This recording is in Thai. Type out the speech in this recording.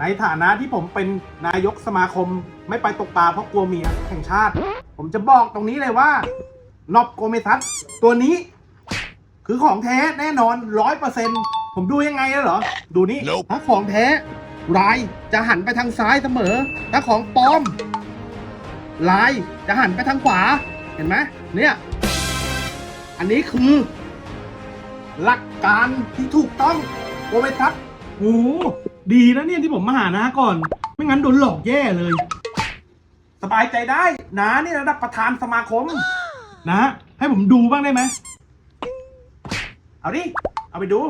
ในฐานะที่ผมเป็นนายกสมาคมไม่ไปตกปลาเพราะกลัวเมียแห่งชาติ ผมจะบอกตรงนี้เลยว่านอบโกเมทัสตัวนี้ คือของแท้แน่นอนร้อยเปอร์เซ็นผมดูยังไงอะเหรอ ดูนี่ Nope ถ้าของแท้ลายจะหันไปทางซ้ายเสมอ ถ้าของปลอมลายจะหันไปทางขวา เห็นไหมเนี่ย อันนี้คือ หลักการที่ถูกต้องโกเมทัสโอ้โห ดีนะเนี่ยที่ผมมาหานะก่อน ไม่งั้นโดนหลอกแย่เลย สบายใจได้นะนี่ระดับประธานสมาคม นะ ให้ผมดูบ้างได้ไหม เอาดิ เอาไปดู